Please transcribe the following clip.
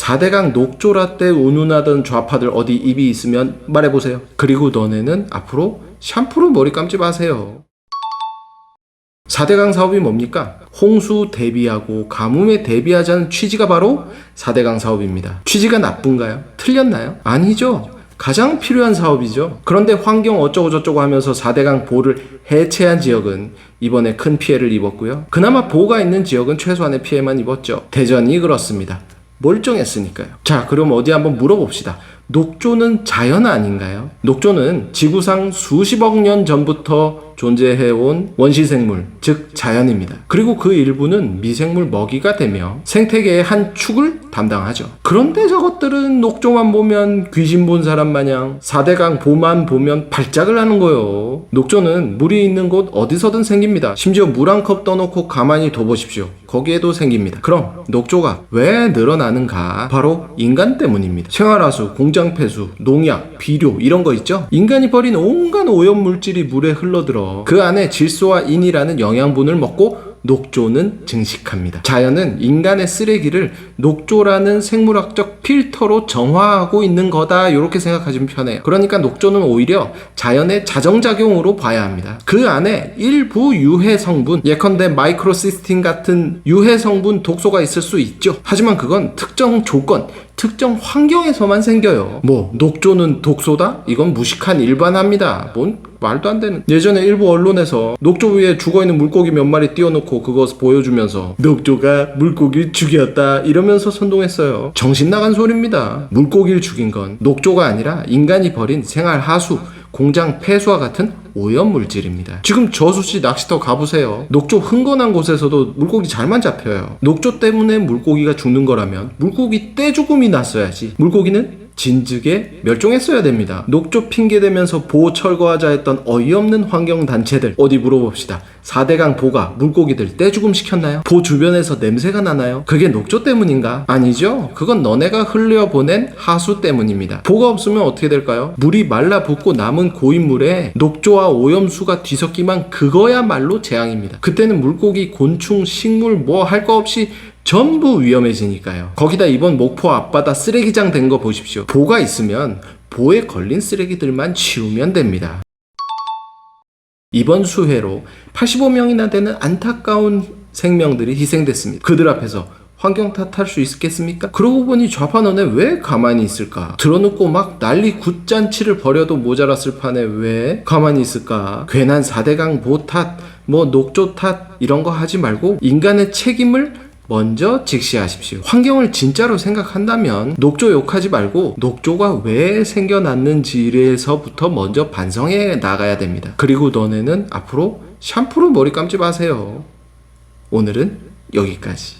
4대강 녹조라 때 운운하던 좌파들 어디 입이 있으면 말해보세요. 그리고 너네는 앞으로 샴푸로 머리 감지 마세요. 4대강 사업이 뭡니까? 홍수 대비하고 가뭄에 대비하자는 취지가 바로 4대강 사업입니다. 취지가 나쁜가요? 틀렸나요? 아니죠. 가장 필요한 사업이죠. 그런데 환경 어쩌고저쩌고 하면서 4대강 보를 해체한 지역은 이번에 큰 피해를 입었고요. 그나마 보가 있는 지역은 최소한의 피해만 입었죠. 대전이 그렇습니다. 멀쩡했으니까요. 자, 그럼 어디 한번 물어봅시다. 녹조는 자연 아닌가요? 녹조는 지구상 수십억 년 전부터 존재해온 원시생물, 즉 자연입니다. 그리고 그 일부는 미생물 먹이가 되며 생태계의 한 축을 담당하죠. 그런데 저것들은 녹조만 보면 귀신 본 사람 마냥 4대강 보만 보면 발작을 하는 거요. 녹조는 물이 있는 곳 어디서든 생깁니다. 심지어 물 한 컵 떠놓고 가만히 둬보십시오. 거기에도 생깁니다. 그럼 녹조가 왜 늘어나는가? 바로 인간 때문입니다. 생활하수, 공장 폐수, 농약, 비료 이런 거 있죠? 인간이 버린 온갖 오염 물질이 물에 흘러들어 그 안에 질소와 인이라는 영양분을 먹고 녹조는 증식합니다. 자연은 인간의 쓰레기를 녹조라는 생물학적 필터로 정화하고 있는 거다. 이렇게 생각하시면 편해요. 그러니까 녹조는 오히려 자연의 자정작용으로 봐야 합니다. 그 안에 일부 유해 성분, 예컨대 마이크로시스틴 같은 유해 성분 독소가 있을 수 있죠. 하지만 그건 특정 조건, 특정 환경에서만 생겨요. 뭐 녹조는 독소다? 이건 무식한 일반화입니다. 뭔 말도 안 되는. 예전에 일부 언론에서 녹조 위에 죽어 있는 물고기 몇 마리 띄워놓고 그것 보여주면서 녹조가 물고기를 죽였다 이러면서 선동했어요. 정신 나간 소리 입니다. 물고기를 죽인 건 녹조가 아니라 인간이 버린 생활 하수. 공장 폐수와 같은 오염 물질입니다. 지금 저수지 낚시터 가보세요. 녹조 흥건한 곳에서도 물고기 잘만 잡혀요. 녹조 때문에 물고기가 죽는 거라면 물고기 떼죽음이 났어야지. 물고기는 진즉에 멸종했어야 됩니다. 녹조 핑계대면서 보호 철거하자 했던 어이없는 환경단체들 어디 물어봅시다. 4대강 보가 물고기들 떼죽음 시켰나요? 보 주변에서 냄새가 나나요? 그게 녹조 때문인가? 아니죠. 그건 너네가 흘려보낸 하수 때문입니다. 보가 없으면 어떻게 될까요? 물이 말라붙고 남은 고인물에 녹조와 오염수가 뒤섞이면 그거야말로 재앙입니다. 그때는 물고기, 곤충, 식물 뭐 할 거 없이 전부 위험해지니까요. 거기다 이번 목포 앞바다 쓰레기장 된 거 보십시오. 보가 있으면 보에 걸린 쓰레기들만 치우면 됩니다. 이번 수해로 85명이나 되는 안타까운 생명들이 희생됐습니다. 그들 앞에서 환경 탓할 수 있겠습니까? 그러고 보니 좌파너네 왜 가만히 있을까? 들어놓고 막 난리 굿잔치를 벌여도 모자랐을 판에 왜 가만히 있을까? 괜한 4대강 보 탓, 뭐 녹조 탓 이런 거 하지 말고 인간의 책임을 먼저 직시하십시오. 환경을 진짜로 생각한다면 녹조 욕하지 말고 녹조가 왜 생겨났는지에서부터 먼저 반성해 나가야 됩니다. 그리고 너네는 앞으로 샴푸로 머리 감지 마세요. 오늘은 여기까지.